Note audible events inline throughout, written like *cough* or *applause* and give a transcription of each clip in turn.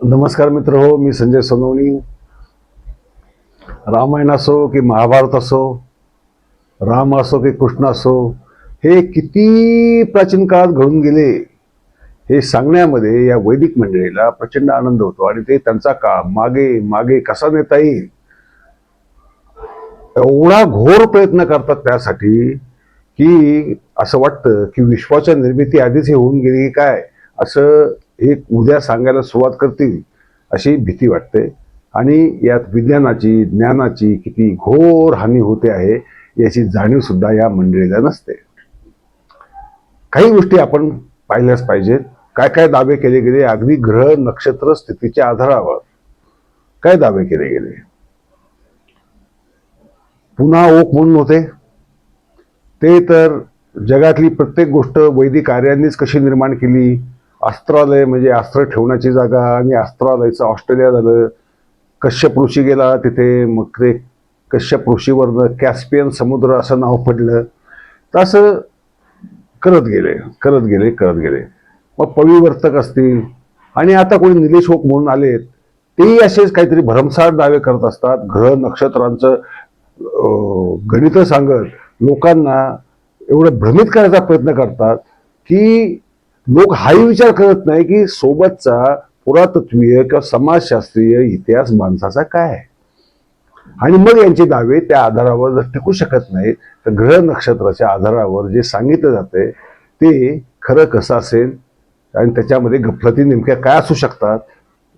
नमस्कार मित्र हो मी संजय सोनवणी. रामायण असो की महाभारत असो राम असो की कृष्ण असो हे किती प्राचीन काळात घडून गेले हे सांगण्यामध्ये या वैदिक मंडळीला प्रचंड आनंद होतो आणि ते त्यांचा का मागे मागे कसा नेता येईल एवढा घोर प्रयत्न करतात त्यासाठी की असं वाटतं की विश्वाच्या निर्मिती आधीच हे होऊन गेली की काय असं एक उद्या सांगायला सुरुवात करतील अशी भीती वाटते. आणि यात विज्ञानाची ज्ञानाची किती घोर हानी होते आहे याची जाणीव सुद्धा या मंडळीला नसते. काही गोष्टी आपण पाहिल्याच पाहिजेत. काय काय दावे केले गेले? अगदी ग्रह नक्षत्र स्थितीच्या आधारावर काय दावे केले गेले? पुन्हा ओक म्हणून होते. ते तर जगातली प्रत्येक गोष्ट वैदिक आर्यांनीच कशी निर्माण केली? अस्त्रालय म्हणजे अस्त्र ठेवण्याची जागा आणि अस्त्रालयचं ऑस्ट्रेलिया झालं. कश्यप ऋषी गेला तिथे मग ते कश्यप ऋषीवरनं कॅस्पियन समुद्र असं नाव पडलं. तर असं करत गेले करत गेले करत गेले. मग पविवर्तक असतील. आणि आता कोणी निलेश होक म्हणून आलेत तेही असेच काहीतरी भरमसाठ दावे करत असतात. ग्रह नक्षत्रांचं गणितं सांगत लोकांना एवढं भ्रमित करायचा प्रयत्न करतात की लोक हाही विचार करत नाही की सोबतचा पुरातत्वीय किंवा समाजशास्त्रीय इतिहास माणसाचा काय आहे? आणि मग यांचे दावे त्या आधारावर जर टिकू शकत नाहीत तर ग्रह नक्षत्राच्या आधारावर जे सांगितलं जाते ते खरं कसं असेल आणि त्याच्यामध्ये गफलती नेमक्या काय असू शकतात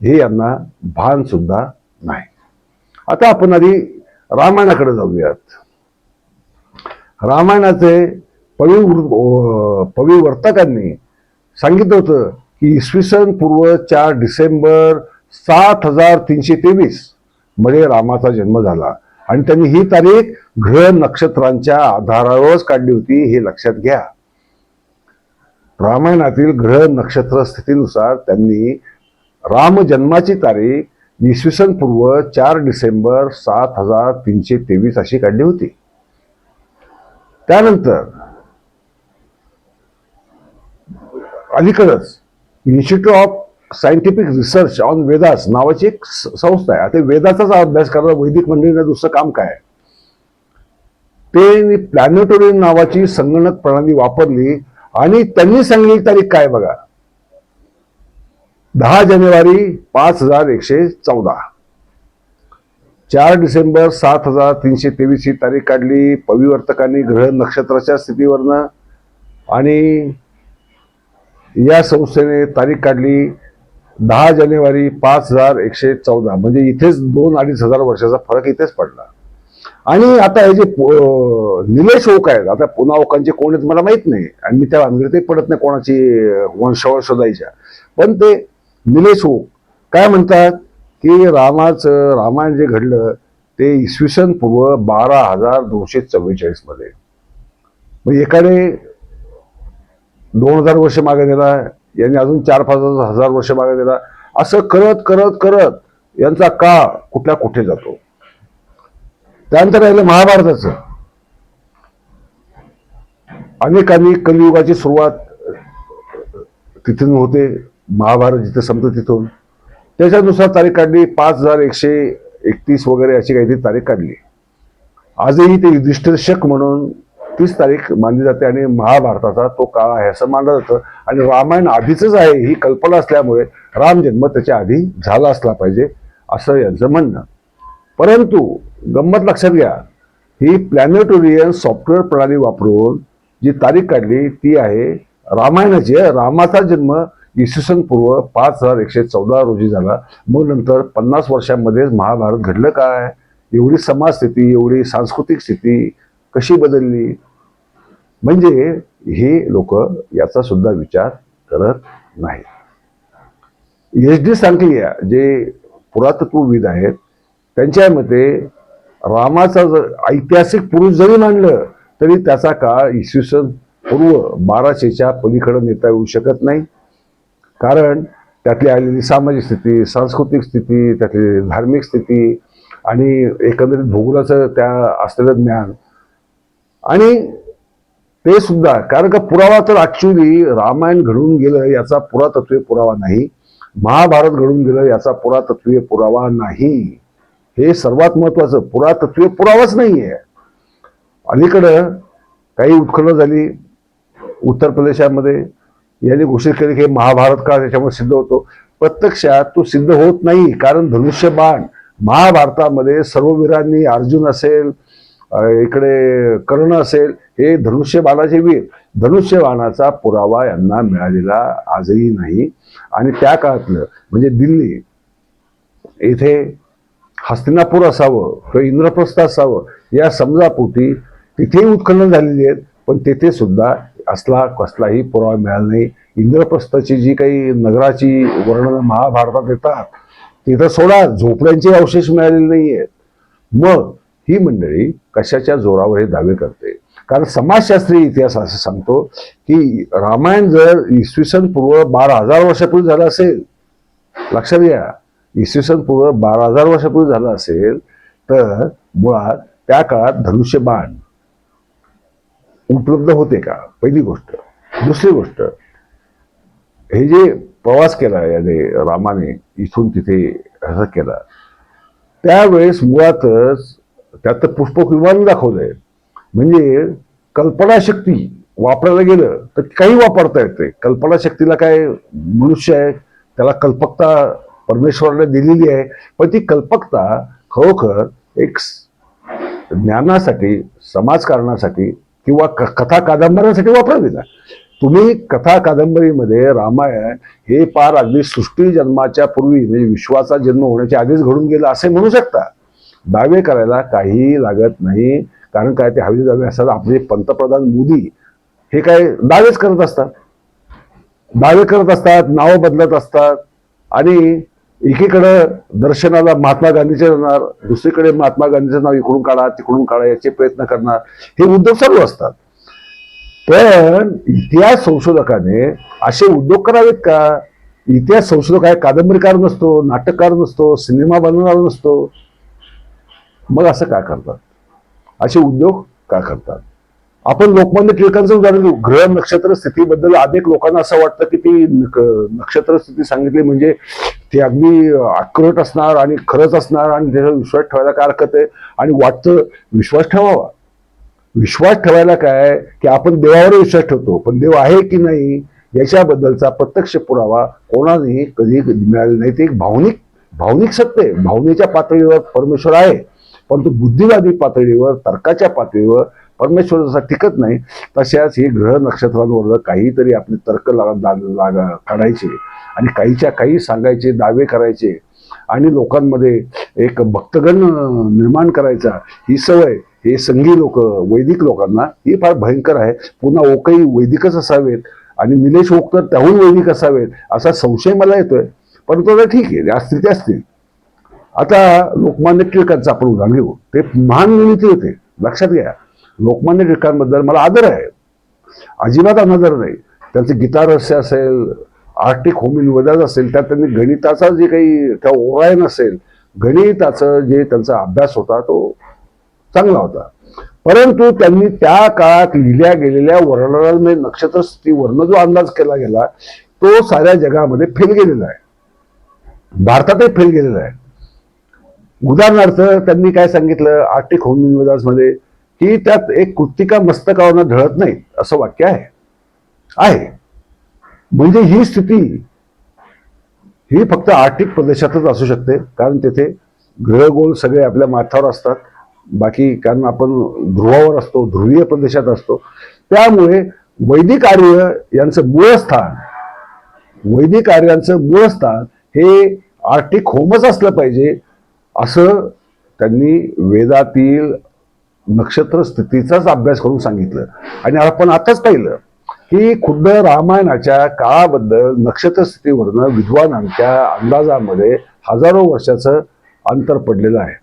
हे यांना भान सुद्धा नाही. आता आपण आधी रामायणाकडे जाऊयात. रामायणाचे पवी पविवर्तकांनी सांगितलं होतं की इसवी सन पूर्व चार डिसेंबर सात हजार तीनशे तेवीसमध्ये रामाचा जन्म झाला. आणि त्यांनी ही तारीख ग्रह नक्षत्रांच्या आधारावरच काढली होती हे लक्षात घ्या. रामायणातील ग्रह नक्षत्र स्थितीनुसार त्यांनी राम जन्माची तारीख इसवी सन पूर्व चार डिसेंबर सात हजार तीनशे तेवीस अशी काढली होती. त्यानंतर अलीकडच institute of scientific research on Vedas नावाची एक संस्था आहे. आता वेदाचाच अभ्यास करणार वैदिक मंडळीने दुसरं काम काय आहे? ते प्लॅनेटोरियम नावाची संगणक प्रणाली वापरली आणि त्यांनी सांगितली तारीख काय बघा? दहा जानेवारी पाच हजार एकशे चौदा. चार डिसेंबर सात हजार तीनशे तेवीस ही तारीख काढली. पविवर्तकांनी ग्रह नक्षत्राच्या स्थितीवरनं आणि या संस्थेने तारीख काढली. दहा जानेवारी पाच हजार एकशे चौदा. म्हणजे इथेच दोन अडीच हजार वर्षाचा फरक इथेच पडला. आणि आता हे जे पो- निलेश ओक आहेत आता पुन्हा ओकांचे कोण आहेत मला माहीत नाही. आणि मी त्या भानगडीतही पडत नाही कोणाची वंशावर शोधायच्या. पण ते निलेश ओक काय म्हणतात? की रामाचं रामायण जे घडलं ते इसवी सन पूर्व बारा हजार दोनशे चव्वेचाळीसमध्ये. मग एकाने दोन हजार वर्ष मागे दिला यांनी अजून चार पाच हजार वर्ष मागे दिला असं करत करत करत यांचा काळ कुठल्या कुठे जातो? त्यानंतर राहिलं महाभारताचं. अनेकांनी कलियुगाची सुरुवात तिथून होते. महाभारत जिथे संपतं तिथून. त्याच्यानुसार तारीख काढली. पाच हजार एकशे एकतीस वगैरे अशी काहीतरी तारीख काढली. आजही ते युधिष्ठिर शक म्हणून तीच तारीख मानली जाते आणि महाभारताचा तो काळ आहे असं मानलं जातं. आणि रामायण आधीच आहे ही कल्पना असल्यामुळे राम जन्म त्याच्या आधी झाला असला पाहिजे असं यांचं म्हणणं. परंतु गंमत लक्षात घ्या ही प्लॅनेटोरियन सॉफ्टवेअर प्रणाली वापरून जी तारीख काढली ती आहे रामायणाची. रामाचा जन्म इसवी सन पूर्व पाच हजार एकशे चौदा रोजी झाला. मग नंतर पन्नास वर्षांमध्येच महाभारत घडलं काय? एवढी समाज स्थिती एवढी सांस्कृतिक स्थिती कशी बदलली? म्हणजे हे लोक याचा सुद्धा विचार करत नाहीत. एच डी सांकलिया जे पुरातत्वविद आहेत त्यांच्या मते रामाचा जर ऐतिहासिक पुरुष जरी मानलं तरी त्याचा काळ इसवी सन पूर्व बाराशेच्या पलीकडे नेता येऊ शकत नाही. कारण त्यातली आलेली सामाजिक स्थिती सांस्कृतिक स्थिती त्यातली धार्मिक स्थिती आणि एकंदरीत भूगोलाचं त्या असलेलं ज्ञान आणि ते सुद्धा कारण का पुरावा तर ऍक्च्युली रामायण घडून गेलं याचा पुरातत्वीय पुरावा नाही. महाभारत घडून गेलं याचा पुरातत्वीय पुरावा नाही. हे सर्वात महत्वाचं पुरातत्वीय पुरावाच नाहीये. अलीकडं काही उत्खनन झाली उत्तर प्रदेशामध्ये यांनी घोषित केले की हे महाभारत काळ त्याच्यामुळे सिद्ध होतो. प्रत्यक्षात तो सिद्ध होत नाही कारण धनुष्यबाण महाभारतामध्ये सर्ववीरांनी अर्जुन असेल इकडे कर्ण असेल हे धनुष्यबाणाचे वीर. धनुष्यबाणाचा पुरावा यांना मिळालेला आजही नाही. आणि त्या काळातलं म्हणजे दिल्ली येथे हस्तिनापूर असावं किंवा इंद्रप्रस्थ असावं या समजापोटी तिथेही उत्खनन झालेली आहेत पण तेथे सुद्धा असला कसलाही पुरावा मिळाला नाही. इंद्रप्रस्थाची जी काही नगराची वर्णनं महाभारतात येतात तिथं सोडा झोपड्यांचे अवशेष मिळालेले नाही आहेत मग ही मंडळी कशाच्या जोरावर हे दावे करते? कारण समाजशास्त्रीय इतिहास असं सांगतो की रामायण जर इसवी सन पूर्व बारा हजार वर्षापूर्वी झालं असेल लक्षात घ्या. इसवी सन पूर्व बारा हजार वर्षापूर्वी झालं असेल तर मुळात त्या काळात धनुष्यबाण उपलब्ध होते का? पहिली गोष्ट. दुसरी गोष्ट हे जे प्रवास केला याने रामाने इथून तिथे असं केला त्यावेळेस मुळातच त्यात तर पुष्पक विमान दाखवलंय. म्हणजे कल्पनाशक्ती वापरायला गेलं तर काही वापरता येते. कल्पनाशक्तीला काय मनुष्य आहे त्याला कल्पकता परमेश्वराने दिलेली आहे. पण ती कल्पकता खरोखर एक ज्ञानासाठी समाजकारणासाठी किंवा क- कथा कादंबऱ्यांसाठी वापरावी ना. तुम्ही कथा कादंबरीमध्ये रामायण हे पार अगदी सृष्टी जन्माच्या पूर्वी म्हणजे विश्वाचा जन्म होण्याच्या आधीच घडून गेला असे म्हणू शकता. दावे करायला काही लागत नाही. कारण काय ते हवे दावे असतात. आपले पंतप्रधान मोदी हे काय दावेच करत असतात. दावे करत असतात नावं बदलत असतात. आणि एकीकडं दर्शनाला महात्मा गांधीचे जाणार दुसरीकडे महात्मा गांधीचं नाव इकडून काढा तिकडून काढा याचे प्रयत्न करणार. हे उद्योग चालू असतात. पण इतिहास संशोधकाने असे उद्योग करावेत का? इतिहास संशोधक आहे कादंबरीकार नसतो नाटककार नसतो सिनेमा बनवणार नसतो. मग असं का करतात? असे उद्योग का करतात? आपण लोकमान्य टिळकांचं उदाहरण घेऊ ग्रह नक्षत्र स्थितीबद्दल अनेक लोकांना असं वाटतं की ती नक्षत्र स्थिती सांगितली म्हणजे ती अगदी अक्युरेट असणार आणि खरंच असणार आणि त्याचा विश्वास ठेवायला काय हरकत आहे? आणि वाटतं विश्वास ठेवावा. विश्वास ठेवायला काय? की आपण देवावर विश्वास ठेवतो. पण देव आहे की नाही याच्याबद्दलचा प्रत्यक्ष पुरावा कोणानेही कधी मिळाला नाही. ते एक भावनिक भावनिक सत्य आहे. भावनेच्या पातळीवर परमेश्वर आहे. परंतु बुद्धिवादी पातळीवर तर्काच्या पातळीवर परमेश्वर जसा टिकत नाही तशाच हे ग्रह नक्षत्रांवर काहीतरी आपले तर्क लागा लाग- लागा काढायचे आणि काहीच्या काही सांगायचे दावे करायचे आणि लोकांमध्ये एक भक्तगण निर्माण करायचा ही सवय हे संघी लोक वैदिक लोकांना ही फार भयंकर आहे. पुन्हा ओकही वैदिकच असावेत आणि निलेश ओक तर त्याहून वैदिक असावेत असा संशय मला येतोय. परंतु आता ठीक आहे स्थिती ते असतील आता लोकमान्य टिळकांचं आपण उदाहरण घेऊ. ते महान निर्मिती होते. लक्षात घ्या. लोकमान्य टिळकांबद्दल मला आदर आहे. अजिबात अनादर नाही. त्यांचं गीतारहस्य असेल आर्टिक होमी वदाज असेल त्यात त्यांनी गणिताचा जे काही त्या ओरायन असेल गणिताचं जे त्यांचा अभ्यास होता तो चांगला होता. परंतु त्यांनी त्या काळात लिहिल्या गेलेल्या वर्णनामध्ये नक्षत्र स्थितीवरनं जो अंदाज केला गेला तो साऱ्या जगामध्ये फेल गेलेला आहे. भारतातही फेल गेलेला आहे. उदाहरणार्थ त्यांनी काय सांगितलं? आर्टिक होममध्ये की त्यात एक कृतिका मस्तकावरनं ढळत नाही असं वाक्य आहे. आहे. म्हणजे ही स्थिती ही फक्त आर्टिक प्रदेशातच असू शकते कारण तेथे ग्रहगोल सगळे आपल्या माथ्यावर असतात. बाकी कारण आपण ध्रुवावर असतो ध्रुवीय प्रदेशात असतो. त्यामुळे वैदिक आर्य यांचं मूळ स्थान वैदिक आर्यांचं मूळ स्थान हे आर्टिक होमच असलं पाहिजे असं त्यांनी वेदातील नक्षत्र स्थितीचाच अभ्यास करून सांगितलं. आणि आपण आताच पाहिलं की खुद्द रामायणाच्या काळाबद्दल नक्षत्र स्थितीवरनं विद्वानांच्या अंदाजामध्ये हजारो वर्षाचं अंतर पडलेलं आहे.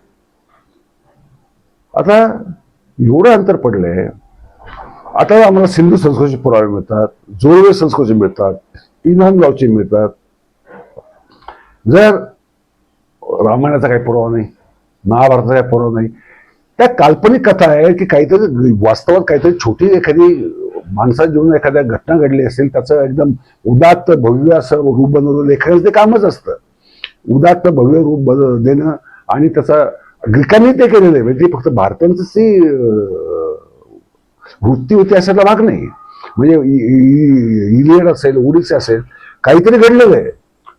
आता एवढं अंतर पडलंय. आता आम्हाला सिंधू संस्कृतीचे पुरावे मिळतात जोरवे संस्कृती मिळतात इनामगावचे मिळतात. जर रामायणाचा काही पुरावा नाही महाभारताचा काही पुरावा नाही. त्या काल्पनिक कथा आहे की काहीतरी वास्तवात काहीतरी छोटी एखादी माणसात जीवन एखाद्या घटना घडली असेल त्याचं एकदम उदात्त भव्य असं रूप बनवलं लेखकाचं ते कामच असतं. उदात्त भव्य रूप बन देणं आणि त्याचा ग्रीकांनी ते केलेलं आहे म्हणजे ते फक्त भारतीयांचंच ती वृत्ती होती असायला भाग नाही. म्हणजे इ- इलियड असेल ओडिसी असेल काहीतरी घडलेलं आहे.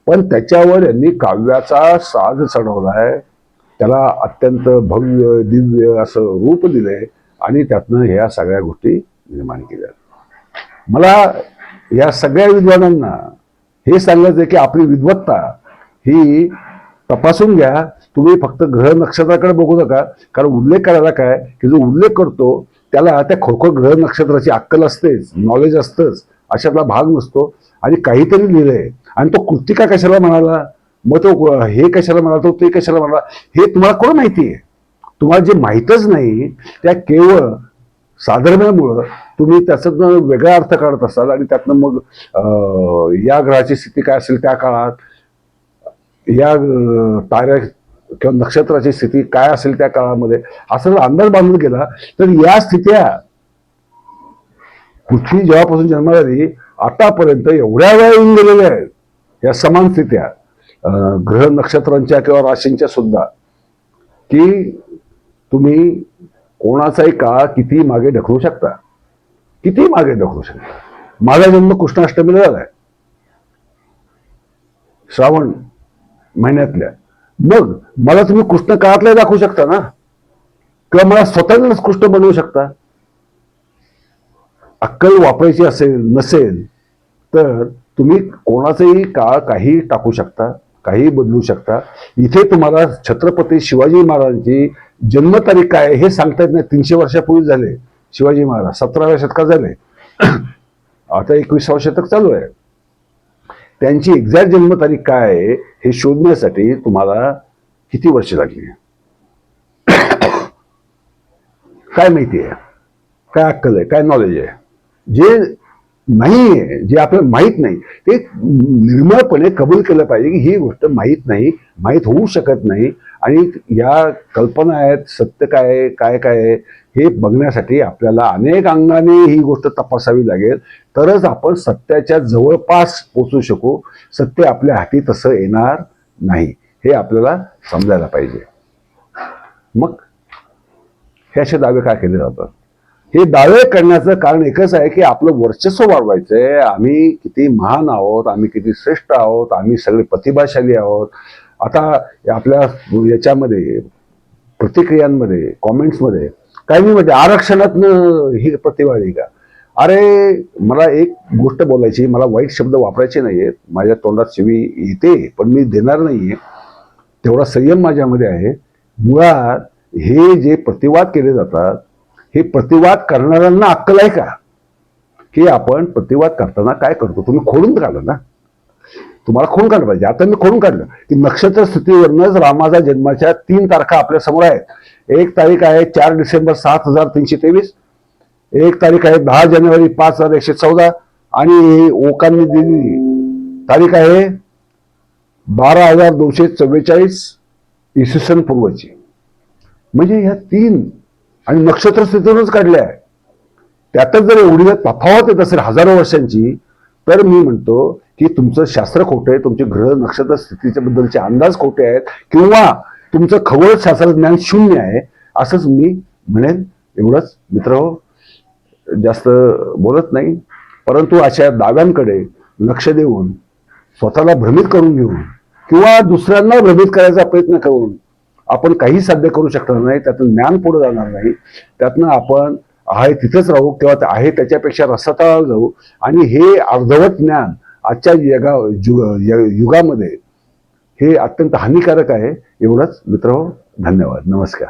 पण त्याच्यावर यांनी काव्याचा साज चढवलाय त्याला अत्यंत भव्य दिव्य असं रूप दिलंय आणि त्यातनं ह्या सगळ्या गोष्टी निर्माण केल्या. मला या सगळ्या विद्वानांना हे सांगायचं आहे की आपली विद्वत्ता ही तपासून घ्या. तुम्ही फक्त ग्रह नक्षत्राकडे बघू नका. कारण उल्लेख करायला काय? की जो उल्लेख करतो त्याला त्या खोखो ग्रह नक्षत्राची अक्कल असतेच नॉलेज असतंच अशातला भाग नसतो. आणि काहीतरी लिहिलंय. आणि तो कृतिका कशाला म्हणाला? मग तो हे कशाला म्हणाला? तो ते कशाला म्हणाला? हे तुम्हाला कोण माहिती आहे? तुम्हाला जे माहीतच नाही त्या केवळ साधर्म्यामुळं तुम्ही त्याच्यातनं वेगळा अर्थ काढत असाल आणि त्यातनं मग या ग्रहाची स्थिती काय असेल त्या काळात? या ताऱ्या किंवा नक्षत्राची स्थिती काय असेल त्या काळामध्ये? असा जर अंदाज बांधून गेला. तर या स्थित्या पृथ्वी जेव्हापासून जन्माला आली आतापर्यंत एवढ्या वेळा येऊन गेलेल्या आहेत. या समान स्थित्या. ग्रह नक्षत्रांच्या किंवा राशींच्या सुद्धा. की तुम्ही कोणाचाही काळ किती मागे ढकलू शकता. किती मागे ढकलू शकता. माझा जन्म कृष्णाष्टमीला झालाय. श्रावण महिन्यातल्या. मग मला तुम्ही कृष्ण काळातल्या दाखवू शकता ना? किंवा मला स्वतःलाच कृष्ण बनवू शकता? अक्कल वापरायची असेल नसेल तर तुम्ही कोणाचंही काळ काही टाकू शकता काही बदलू शकता. इथे तुम्हाला छत्रपती शिवाजी महाराजांची जन्मतारीख काय हे सांगता येत नाही. तीनशे वर्षापूर्वी झाले. शिवाजी महाराज सतराव्या शतकात झाले. आता एकविसावं शतक चालू आहे. त्यांची एक्झॅक्ट जन्मतारीख काय आहे हे शोधण्यासाठी तुम्हाला किती वर्ष लागली? *coughs* काय माहिती आहे? काय अक्कल आहे? काय नॉलेज आहे? जे नाही आहे जे आपल्याला माहीत नाही ते निर्मळपणे कबूल केलं पाहिजे की ही गोष्ट माहीत नाही माहीत होऊ शकत नाही. आणि या कल्पना आहेत सत्य काय आहे काय काय आहे हे बघण्यासाठी आपल्याला अनेक अंगाने ही गोष्ट तपासावी लागेल. तरच आपण सत्याच्या जवळपास पोचू शकू. सत्य आपल्या हाती तसं येणार नाही हे आपल्याला समजायला पाहिजे. मग हे असे दावे काय केले जातात? हे दावे करण्याचं कारण एकच आहे की आपलं वर्चस्व वाढवायचंय. आम्ही किती महान आहोत आम्ही किती श्रेष्ठ आहोत आम्ही सगळे प्रतिभाशाली आहोत. आता आपल्या याच्यामध्ये प्रतिक्रियांमध्ये कॉमेंट्समध्ये काही म्हणजे आरक्षणातनं ही प्रतिभा आहे का? अरे मला एक गोष्ट बोलायची मला वाईट शब्द वापरायचे नाहीयेत. माझ्या तोंडात शिवी येते पण मी देणार नाहीये. तेवढा संयम माझ्यामध्ये आहे. मुळात हे जे प्रतिवाद केले जातात हे प्रतिवाद करणाऱ्यांना अक्कल आहे का? की आपण प्रतिवाद करताना काय करतो? तुम्ही खोडून काढलं ना? तुम्हाला खोडून काढलं पाहिजे. आता मी खोडून काढलं. की नक्षत्र स्थितीवरूनच रामाचा जन्माच्या तीन तारखा आपल्यासमोर आहेत. एक तारीख आहे चार डिसेंबर सात हजार तीनशे तेवीस. एक तारीख आहे दहा जानेवारी पाच हजार एकशे चौदा. आणि ओकांनी दिलेली तारीख आहे बारा हजार दोनशे चव्वेचाळीस इसवी सन पूर्वची. म्हणजे ह्या तीन आणि नक्षत्र स्थितीवरच काढल्या आहे. त्यातच जर एवढी जर तफावत येत असेल हजारो वर्षांची तर मी म्हणतो की तुमचं शास्त्र खोटं आहे तुमचे ग्रह नक्षत्र स्थितीच्या बद्दलचे अंदाज खोटे आहेत किंवा तुमचं खगोल शास्त्रज्ञान शून्य आहे असंच मी म्हणेन. एवढंच मित्र हो, जास्त बोलत नाही. परंतु अशा दाव्यांकडे लक्ष देऊन स्वतःला भ्रमित करून घेऊन किंवा दुसऱ्यांना भ्रमित करायचा प्रयत्न करून आपण काही साध्य करू शकणार नाही त्यातून ज्ञान पुढे जाणार नाही. त्यातनं आपण आहे तिथंच राहू किंवा आहे त्याच्यापेक्षा रसातळावर जाऊ आणि हे अर्धवट ज्ञान आजच्या जगा युग य- युगामध्ये हे अत्यंत हानिकारक आहे. एवढंच मित्र हो, धन्यवाद. नमस्कार.